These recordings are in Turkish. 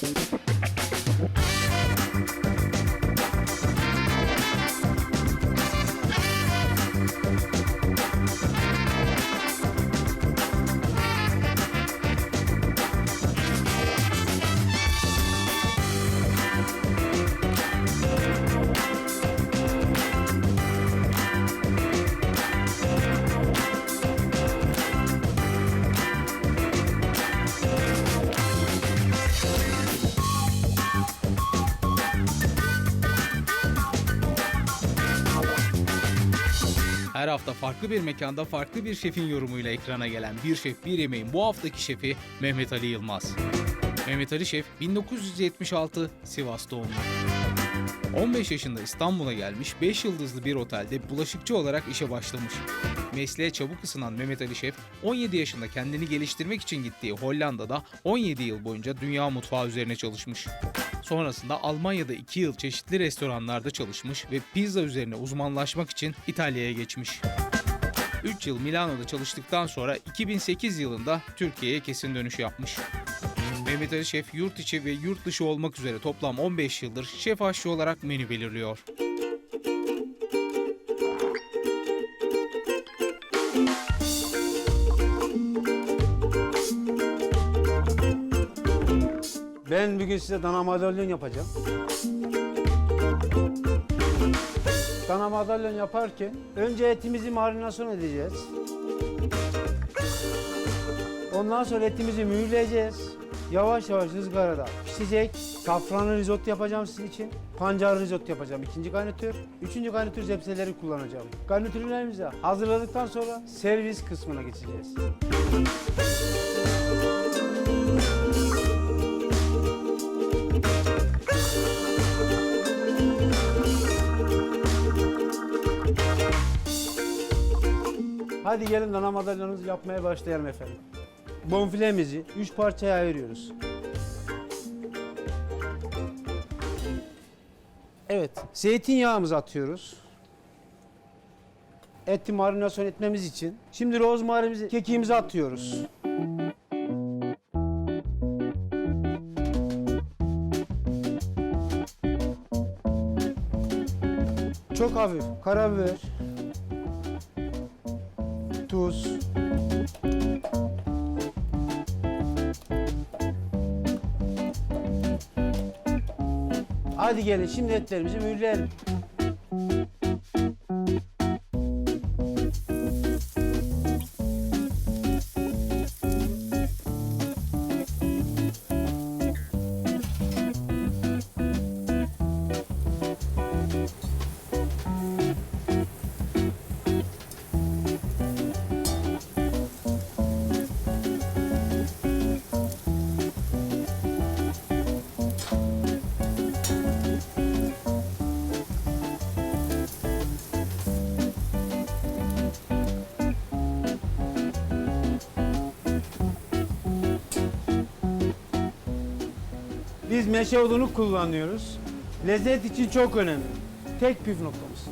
Bye. Her hafta farklı bir mekanda farklı bir şefin yorumuyla ekrana gelen Bir Şef Bir Yemeğin bu haftaki şefi Mehmet Ali Yılmaz. Mehmet Ali Şef 1976 Sivas doğumlu. 15 yaşında İstanbul'a gelmiş 5 yıldızlı bir otelde bulaşıkçı olarak işe başlamış. Mesleğe çabuk ısınan Mehmet Ali Şef 17 yaşında kendini geliştirmek için gittiği Hollanda'da 17 yıl boyunca dünya mutfağı üzerine çalışmış. Sonrasında Almanya'da 2 yıl çeşitli restoranlarda çalışmış ve pizza üzerine uzmanlaşmak için İtalya'ya geçmiş. 3 yıl Milano'da çalıştıktan sonra 2008 yılında Türkiye'ye kesin dönüş yapmış. Mehmet Ali Şef yurt içi ve yurt dışı olmak üzere toplam 15 yıldır şef aşçı olarak menü belirliyor. Ben bugün size dana madalyon yapacağım. Dana madalyon yaparken önce etimizi marinasyon edeceğiz. Ondan sonra etimizi mühürleyeceğiz. Yavaş yavaş ızgarada pişecek. Safranlı risotto yapacağım sizin için. Pancar risotto yapacağım ikinci garnitür. Üçüncü garnitür zepseleri kullanacağım. Garnitürlerimizi hazırladıktan sonra servis kısmına geçeceğiz. Hadi gelin dana madalyonumuzu yapmaya başlayalım efendim. Bonfilemizi 3 parçaya ayırıyoruz. Evet, zeytinyağımızı atıyoruz. Eti marinasyon etmemiz için. Şimdi rozmarimizi, kekiğimizi atıyoruz. Çok hafif karabiber, tuz, Hadi gelin şimdi etlerimizi mühürleyelim. Biz meşe odunu kullanıyoruz. Lezzet için çok önemli. Tek püf noktamız.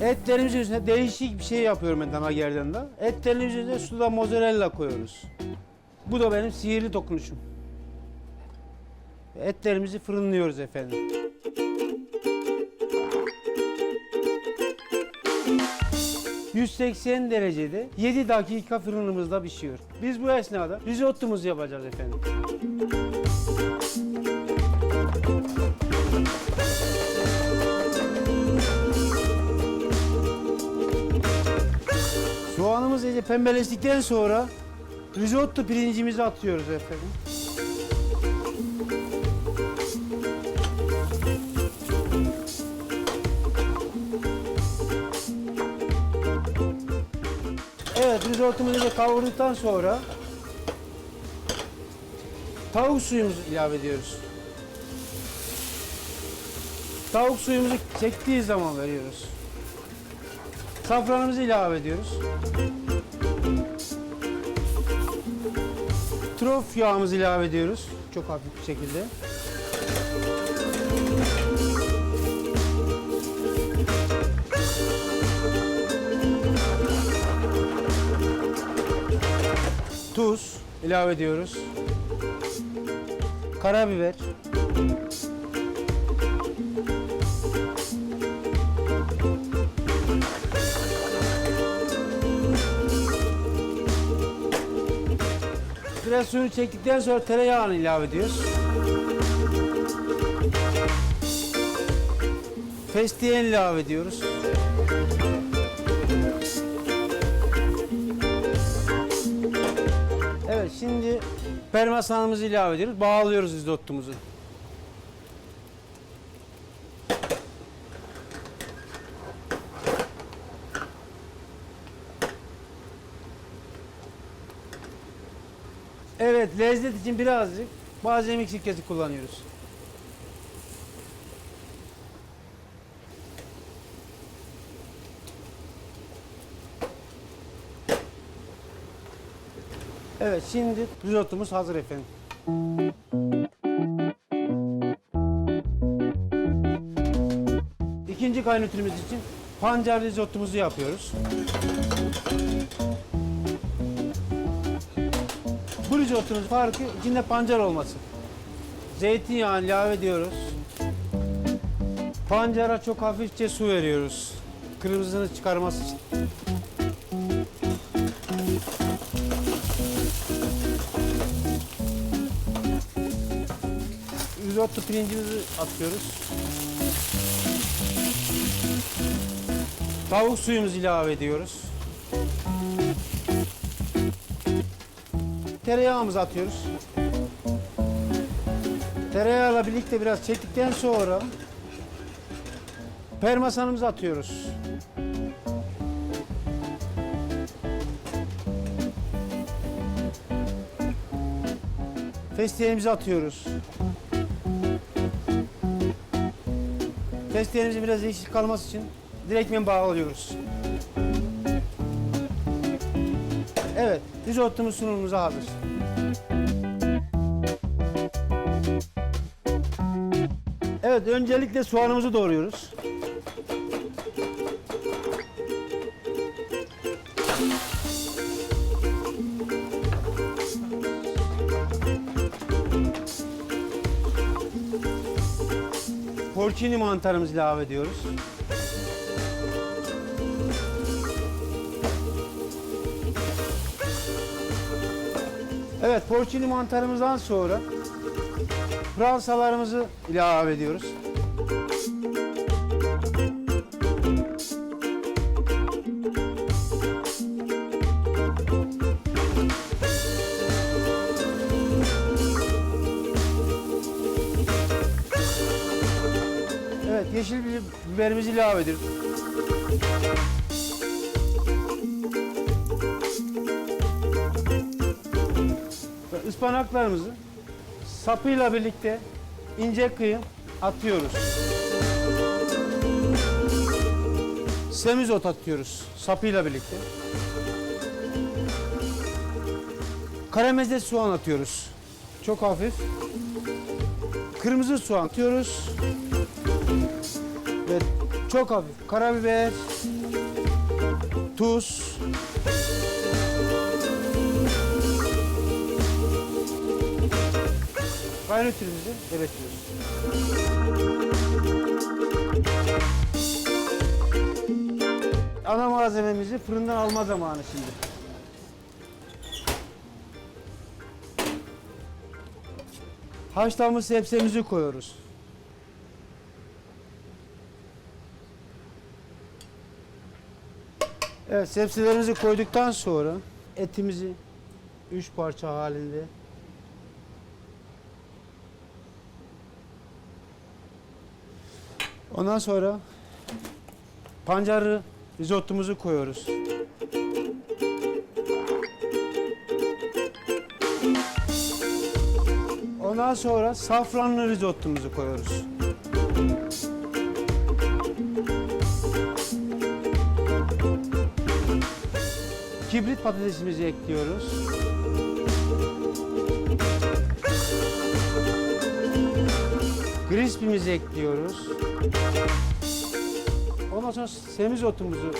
Etlerimizin üstüne değişik bir şey yapıyorum ben dana gerdanda. Etlerimizin üzerine suda mozzarella koyuyoruz. Bu da benim sihirli dokunuşum. Etlerimizi fırınlıyoruz efendim. ...180 derecede 7 dakika fırınımızda pişiyor. Biz bu esnada risottomuzu yapacağız efendim. Soğanımız iyice pembeleştikten sonra risotto pirincimizi atıyoruz efendim. Evet risottomuzu da kavurduktan sonra tavuk suyumuzu ilave ediyoruz. Tavuk suyumuzu çektiği zaman veriyoruz. Safranımızı ilave ediyoruz. Trof yağımızı ilave ediyoruz. Çok hafif bir şekilde. İlave ediyoruz. Karabiber. Biraz suyunu çektikten sonra tereyağını ilave ediyoruz. Fesleğen ilave ediyoruz. Şimdi parmesanımızı ilave ediyoruz. Bağlıyoruz izotumuzu. Evet lezzet için birazcık balzamik sirkesi kullanıyoruz. Evet şimdi risottomuz hazır efendim. İkinci garnitürümüz için pancar risottomuzu yapıyoruz. Bu risottonun farkı içinde pancar olması. Zeytinyağı ilave ediyoruz. Pancara çok hafifçe su veriyoruz. Kırmızını çıkarması için. Risotto pirincimizi atıyoruz. Tavuk suyumuzu ilave ediyoruz. Tereyağımızı atıyoruz. Tereyağıyla birlikte biraz çektikten sonra parmesanımızı atıyoruz. Fesleğenimizi atıyoruz. Fesleğenimizi biraz yeşil kalması için direktmen bağlıyoruz. Evet, risottomuz sunumumuza hazır. Evet, öncelikle soğanımızı doğruyoruz. Porcini mantarımızı ilave ediyoruz. Evet, porcini mantarımızdan sonra pırasalarımızı ilave ediyoruz. Yeşil bi- biberimizi ilave ediyoruz. Ve ıspanaklarımızı sapıyla birlikte ince kıyım atıyoruz. Semizot atıyoruz sapıyla birlikte. Karamelize soğan atıyoruz. Çok hafif. Kırmızı soğan atıyoruz. Ve çok hafif karabiber, tuz, Garnitürümüzü belirtiyoruz. Ana malzememizi fırından alma zamanı şimdi. Haşlanmış sebzemizi koyuyoruz. Evet sebzelerimizi koyduktan sonra etimizi üç parça halinde Ondan sonra pancarı risottomuzu koyuyoruz. Ondan sonra safranlı risottomuzu koyuyoruz. Kibrit patatesimizi ekliyoruz. Crispimizi ekliyoruz. Ondan sonra semizotumuzu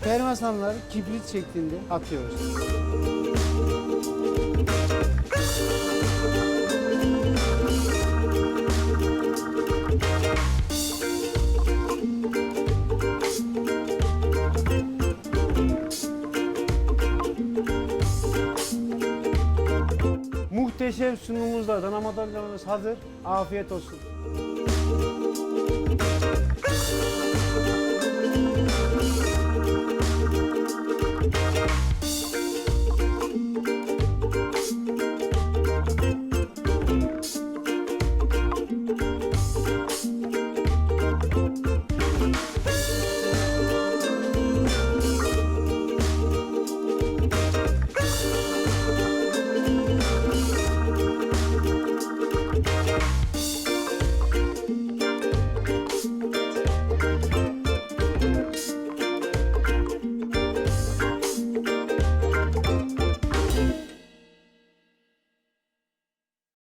Fermasanları kibrit şeklinde atıyoruz. Muhteşem sunumumuzla Adana madalyamız hazır. Afiyet olsun.